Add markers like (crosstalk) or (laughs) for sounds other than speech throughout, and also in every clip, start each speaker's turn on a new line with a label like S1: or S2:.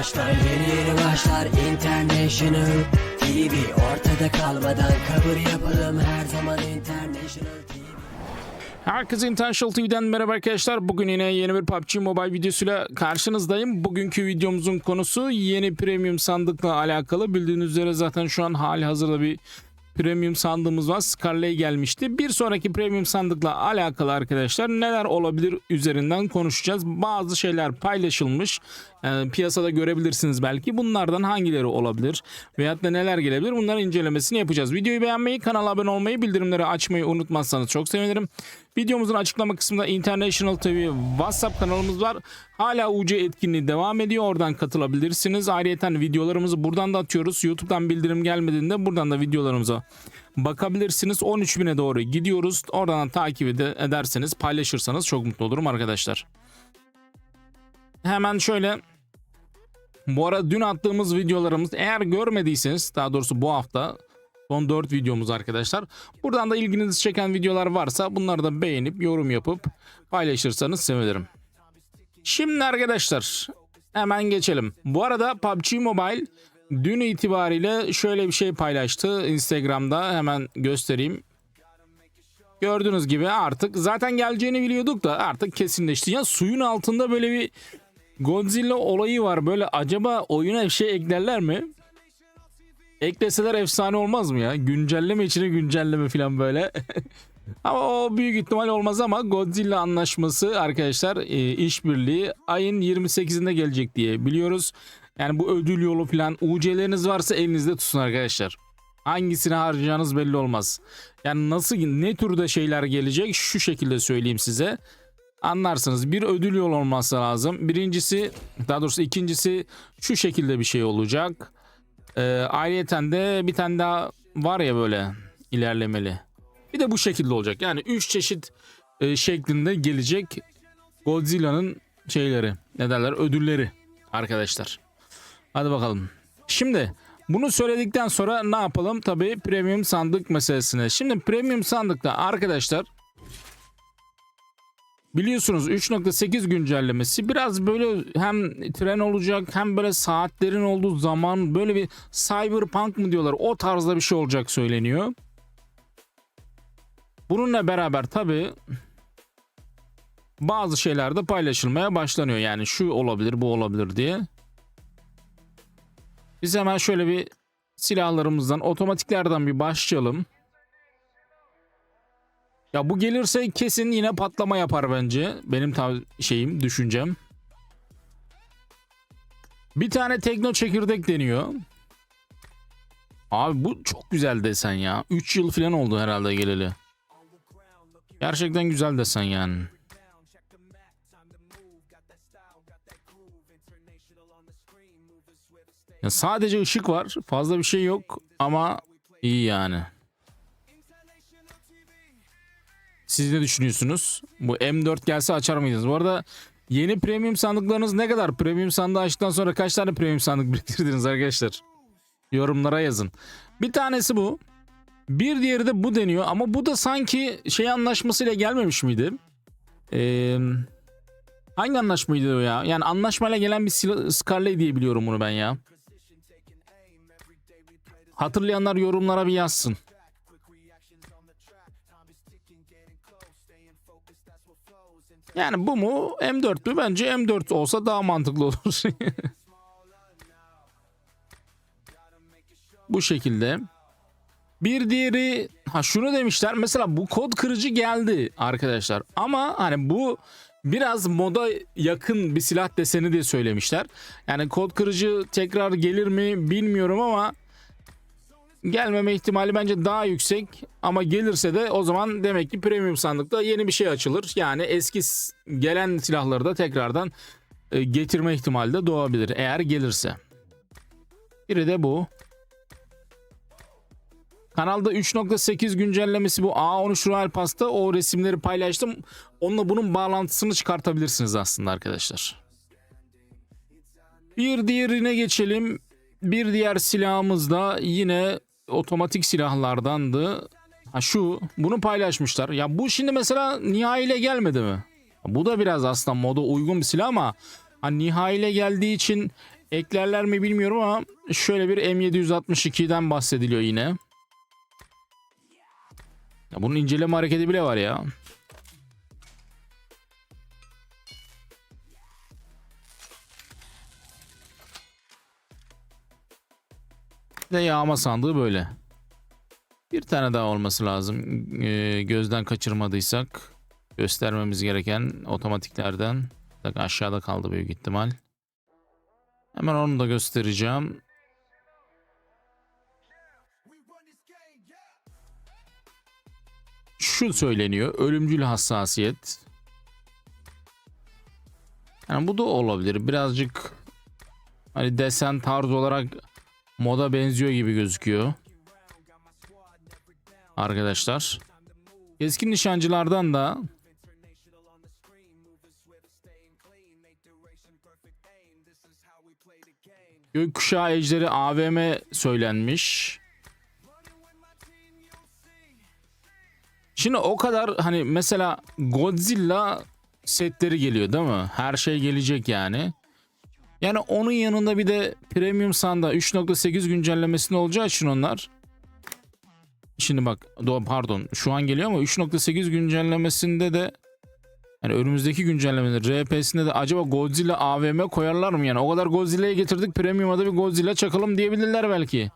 S1: başlar Yeni yeni başlar International TV Ortada kalmadan kabul yapalım Her zaman International TV
S2: Herkese International TV'den merhaba arkadaşlar. Bugün yine yeni bir PUBG Mobile videosuyla karşınızdayım. Bugünkü videomuzun konusu yeni premium sandıkla alakalı. Bildiğiniz üzere zaten şu an hali hazırda bir premium sandığımız var. Scarlet gelmişti. Bir sonraki premium sandıkla alakalı arkadaşlar neler olabilir üzerinden konuşacağız. Bazı şeyler paylaşılmış. Yani piyasada görebilirsiniz belki. Bunlardan hangileri olabilir? Veyahut da neler gelebilir? Bunların incelemesini yapacağız. Videoyu beğenmeyi, kanala abone olmayı, bildirimleri açmayı unutmazsanız çok sevinirim. Videomuzun açıklama kısmında International TV WhatsApp kanalımız var. Hala UC etkinliği devam ediyor. Oradan katılabilirsiniz. Ayrıca videolarımızı buradan da atıyoruz. YouTube'dan bildirim gelmediğinde buradan da videolarımıza bakabilirsiniz. 13.000'e doğru gidiyoruz. Oradan takip ede- ederseniz, paylaşırsanız çok mutlu olurum arkadaşlar. Hemen şöyle bu ara dün attığımız videolarımız eğer görmediyseniz daha doğrusu bu hafta son 4 videomuz arkadaşlar. Buradan da ilginizi çeken videolar varsa bunları da beğenip yorum yapıp paylaşırsanız sevinirim. Şimdi arkadaşlar hemen geçelim. Bu arada PUBG Mobile dün itibariyle şöyle bir şey paylaştı Instagram'da hemen göstereyim. Gördüğünüz gibi artık zaten geleceğini biliyorduk da artık kesinleşti. Ya suyun altında böyle bir Godzilla olayı var. Böyle acaba oyuna bir şey eklerler mi? Ekleseler efsane olmaz mı ya? Güncelleme içine güncelleme falan böyle. (laughs) ama o büyük ihtimal olmaz ama Godzilla anlaşması arkadaşlar e, işbirliği ayın 28'inde gelecek diye biliyoruz. Yani bu ödül yolu falan UC'leriniz varsa elinizde tutun arkadaşlar. Hangisini harcayacağınız belli olmaz. Yani nasıl ne türde şeyler gelecek şu şekilde söyleyeyim size. Anlarsınız bir ödül yol olması lazım. Birincisi daha doğrusu ikincisi şu şekilde bir şey olacak. Ee, ayrıyeten de bir tane daha var ya böyle ilerlemeli. Bir de bu şekilde olacak. Yani 3 çeşit e, şeklinde gelecek Godzilla'nın şeyleri ne derler ödülleri arkadaşlar. Hadi bakalım. Şimdi bunu söyledikten sonra ne yapalım? Tabii premium sandık meselesine. Şimdi premium sandıkta arkadaşlar Biliyorsunuz 3.8 güncellemesi biraz böyle hem tren olacak hem böyle saatlerin olduğu zaman böyle bir cyberpunk mı diyorlar o tarzda bir şey olacak söyleniyor. Bununla beraber tabi bazı şeyler de paylaşılmaya başlanıyor yani şu olabilir bu olabilir diye. Biz hemen şöyle bir silahlarımızdan otomatiklerden bir başlayalım. Ya bu gelirse kesin yine patlama yapar bence. Benim şeyim, düşüncem. Bir tane tekno çekirdek deniyor. Abi bu çok güzel desen ya. 3 yıl falan oldu herhalde geleli. Gerçekten güzel desen yani. Ya sadece ışık var. Fazla bir şey yok ama iyi yani. Siz ne düşünüyorsunuz? Bu M4 gelse açar mıydınız? Bu arada yeni premium sandıklarınız ne kadar? Premium sandığı açtıktan sonra kaç tane premium sandık (laughs) biriktirdiniz arkadaşlar? Yorumlara yazın. Bir tanesi bu. Bir diğeri de bu deniyor ama bu da sanki şey anlaşmasıyla gelmemiş miydi? Ee, hangi anlaşmaydı o ya? Yani anlaşmayla gelen bir Scarlet diye biliyorum bunu ben ya. Hatırlayanlar yorumlara bir yazsın. Yani bu mu M4 mü? Bence M4 olsa daha mantıklı olur. (laughs) bu şekilde. Bir diğeri ha şunu demişler. Mesela bu kod kırıcı geldi arkadaşlar. Ama hani bu biraz moda yakın bir silah deseni diye söylemişler. Yani kod kırıcı tekrar gelir mi bilmiyorum ama gelmeme ihtimali bence daha yüksek ama gelirse de o zaman demek ki premium sandıkta yeni bir şey açılır. Yani eski gelen silahları da tekrardan e, getirme ihtimali de doğabilir eğer gelirse. Biri de bu. Kanalda 3.8 güncellemesi bu A13 Royal Pass'ta o resimleri paylaştım. Onunla bunun bağlantısını çıkartabilirsiniz aslında arkadaşlar. Bir diğerine geçelim. Bir diğer silahımız da yine otomatik silahlardandı. Ha şu bunu paylaşmışlar. Ya bu şimdi mesela nihai gelmedi mi? Bu da biraz aslında moda uygun bir silah ama hani nihai geldiği için Eklerler mi bilmiyorum ama şöyle bir M762'den bahsediliyor yine. Ya bunun inceleme hareketi bile var ya. De yağma sandığı böyle. Bir tane daha olması lazım. Ee, gözden kaçırmadıysak göstermemiz gereken otomatiklerden. Bak aşağıda kaldı büyük ihtimal. Hemen onu da göstereceğim. Şu söyleniyor. Ölümcül hassasiyet. Yani bu da olabilir. Birazcık hani desen tarz olarak moda benziyor gibi gözüküyor. Arkadaşlar. Keskin nişancılardan da Gökkuşağı Ejderi AVM söylenmiş. Şimdi o kadar hani mesela Godzilla setleri geliyor değil mi? Her şey gelecek yani. Yani onun yanında bir de Premium Sanda 3.8 güncellemesinde olacağı için onlar. Şimdi bak do- pardon şu an geliyor ama 3.8 güncellemesinde de yani önümüzdeki güncellemede RP'sinde de acaba Godzilla AVM koyarlar mı yani? O kadar Godzilla'yı getirdik Premium'a da bir Godzilla çakalım diyebilirler belki.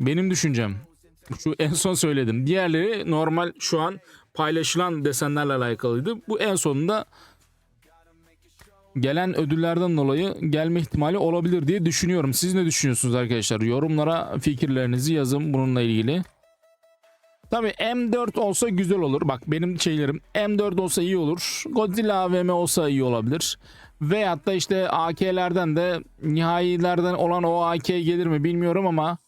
S2: Benim düşüncem. Şu en son söyledim. Diğerleri normal şu an paylaşılan desenlerle alakalıydı. Bu en sonunda gelen ödüllerden dolayı gelme ihtimali olabilir diye düşünüyorum. Siz ne düşünüyorsunuz arkadaşlar? Yorumlara fikirlerinizi yazın bununla ilgili. Tabii M4 olsa güzel olur. Bak benim şeylerim M4 olsa iyi olur. Godzilla AVM olsa iyi olabilir. Veyahut da işte AK'lerden de nihayilerden olan o AK gelir mi bilmiyorum ama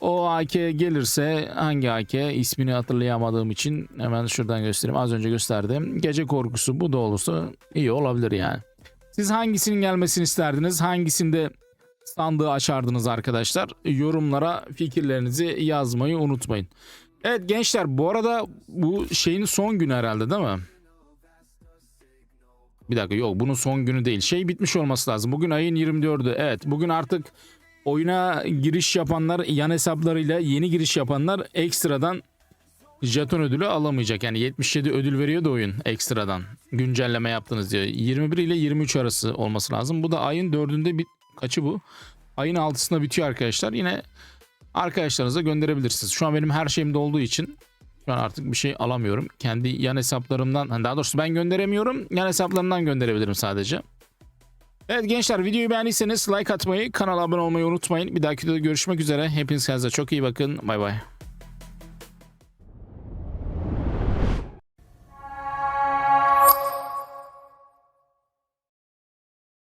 S2: o AK gelirse hangi AK ismini hatırlayamadığım için hemen şuradan göstereyim. Az önce gösterdim. Gece korkusu bu da olursa iyi olabilir yani. Siz hangisinin gelmesini isterdiniz? Hangisinde sandığı açardınız arkadaşlar? Yorumlara fikirlerinizi yazmayı unutmayın. Evet gençler bu arada bu şeyin son günü herhalde değil mi? Bir dakika yok bunun son günü değil. Şey bitmiş olması lazım. Bugün ayın 24'ü. Evet bugün artık oyuna giriş yapanlar yan hesaplarıyla yeni giriş yapanlar ekstradan jeton ödülü alamayacak. Yani 77 ödül veriyor da oyun ekstradan. Güncelleme yaptınız diyor. 21 ile 23 arası olması lazım. Bu da ayın 4'ünde bit kaçı bu? Ayın 6'sında bitiyor arkadaşlar. Yine arkadaşlarınıza gönderebilirsiniz. Şu an benim her şeyimde olduğu için şu an artık bir şey alamıyorum. Kendi yan hesaplarımdan daha doğrusu ben gönderemiyorum. Yan hesaplarımdan gönderebilirim sadece. Evet gençler videoyu beğendiyseniz like atmayı, kanala abone olmayı unutmayın. Bir dahaki videoda görüşmek üzere. Hepiniz kendinize çok iyi bakın. Bay bay.